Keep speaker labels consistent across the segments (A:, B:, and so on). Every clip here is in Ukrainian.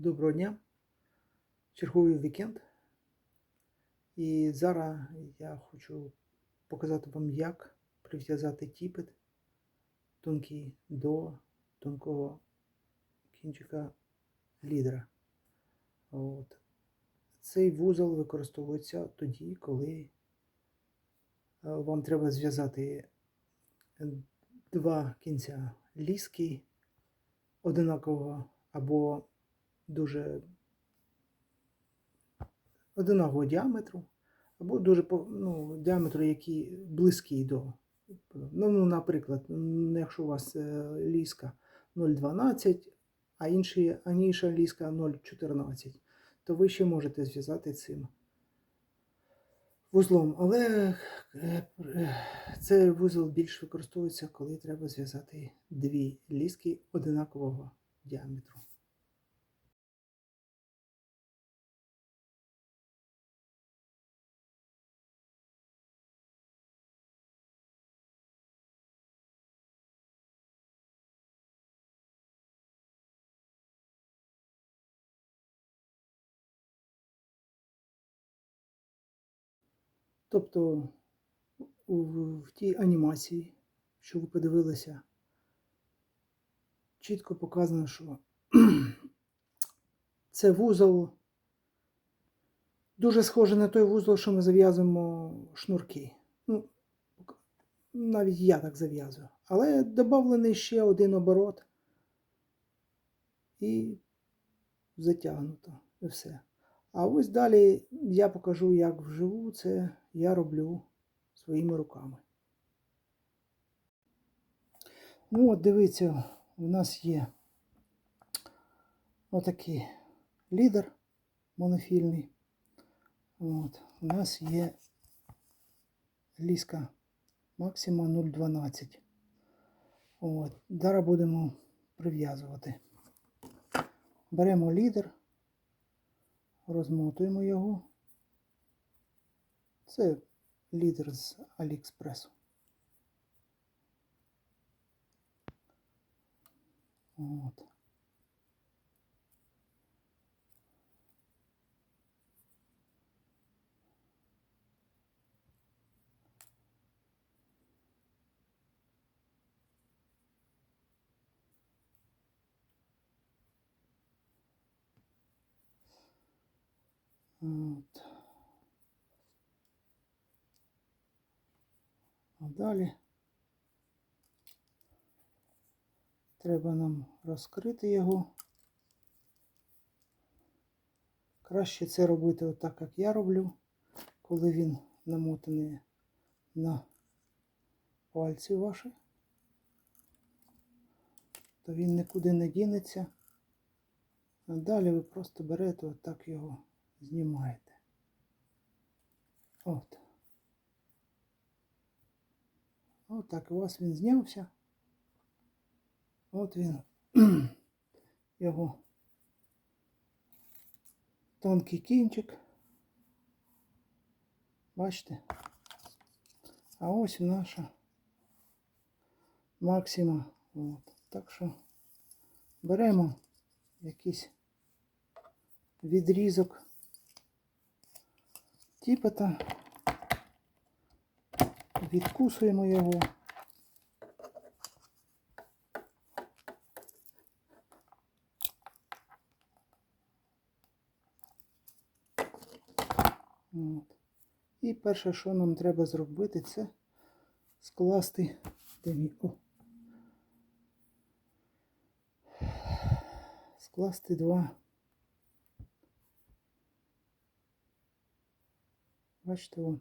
A: Доброго дня. Черговий вікенд. І зараз я хочу показати вам, як прив'язати тіпет тонкий до тонкого кінчика лідера. От. Цей вузол використовується тоді, коли е, вам треба зв'язати два кінця ліски одинакового або дуже одинакового діаметру, або дуже ну, діаметру, який близький до. Ну, ну, наприклад, якщо у вас е, ліска 0,12, а, інші, а інша ліска 0,14, то ви ще можете зв'язати цим вузлом. Але е, е, цей вузол більш використовується, коли треба зв'язати дві ліски одинакового діаметру. Тобто в тій анімації, що ви подивилися, чітко показано, що це вузол дуже схожий на той вузол, що ми зав'язуємо шнурки. Ну, навіть я так зав'язую. Але додавлений ще один оборот і затягнуто і все. А ось далі я покажу, як вживу це я роблю своїми руками. Ну от дивіться, у нас є отакий лідер монофільний. От, у нас є ліска Максима 0,12. От, зараз будемо прив'язувати. Беремо лідер, розмотуємо його. Це лідер з Аліекспресу. От. От. А далі треба нам розкрити його. Краще це робити отак, як я роблю, коли він намотаний на пальці ваші, то він нікуди не дінеться. А далі ви просто берете отак його знімаєте. От. От так у вас він знявся. От він його тонкий кінчик. Бачите? А ось наша максима. От. Так що беремо якийсь відрізок тіпета, відкусуємо його. От. І перше, що нам треба зробити, це скласти? О. скласти два. Бачите, вон.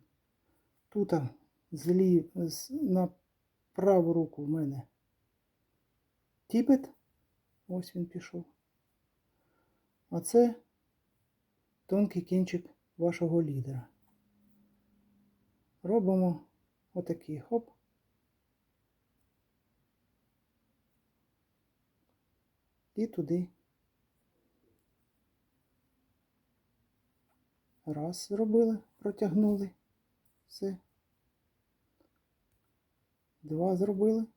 A: Тут злі, на праву руку в мене тіпет. Ось він пішов. А це тонкий кінчик вашого лідера. Робимо отакий хоп. І туди. Раз зробили, протягнули. Все. Два зробили.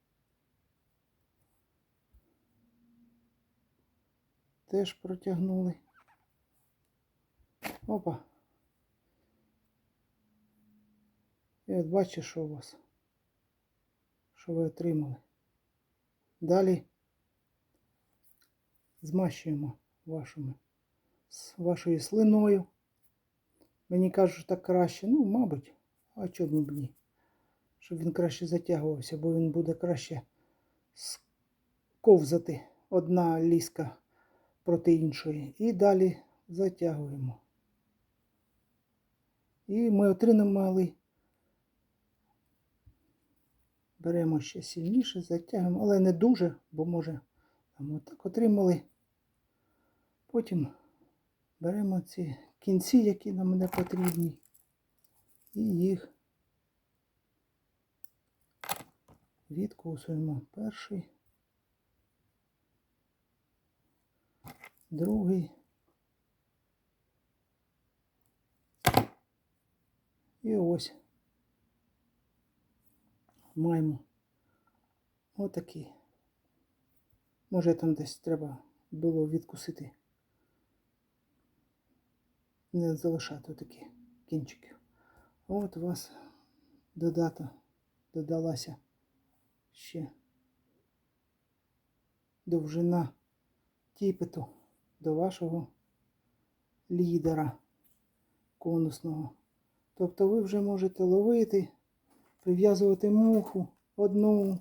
A: теж протягнули. Опа. І от бачите, що у вас. Що ви отримали. Далі змащуємо вашими, вашою слиною. Мені кажуть, що так краще. Ну, мабуть, а чому б ні? Щоб він краще затягувався, бо він буде краще ковзати одна ліска проти іншої. І далі затягуємо. І ми отримали. Беремо ще сильніше, затягуємо, але не дуже, бо може там отак отримали. Потім беремо ці кінці, які нам не потрібні, і їх відкусуємо. Перший, другий. І ось маємо отакі. Може там десь треба було відкусити. Не залишати такі кінчики. От у вас додата, додалася ще довжина тіпету до вашого лідера конусного. Тобто ви вже можете ловити, прив'язувати муху одну,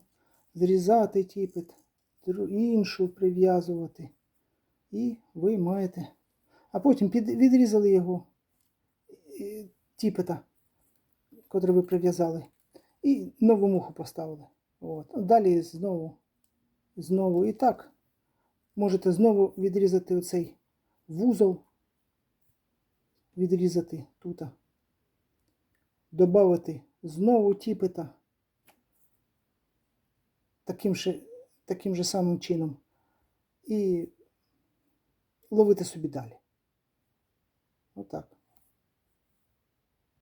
A: зрізати тіпет, іншу прив'язувати. І ви маєте. А потім під, відрізали його тіпета, котрий ви прив'язали, і нову муху поставили. От. Далі знову, знову і так. Можете знову відрізати оцей вузол, відрізати тут. Добавити знову тіпета таким же, таким же самим чином. І ловити собі далі. Отак.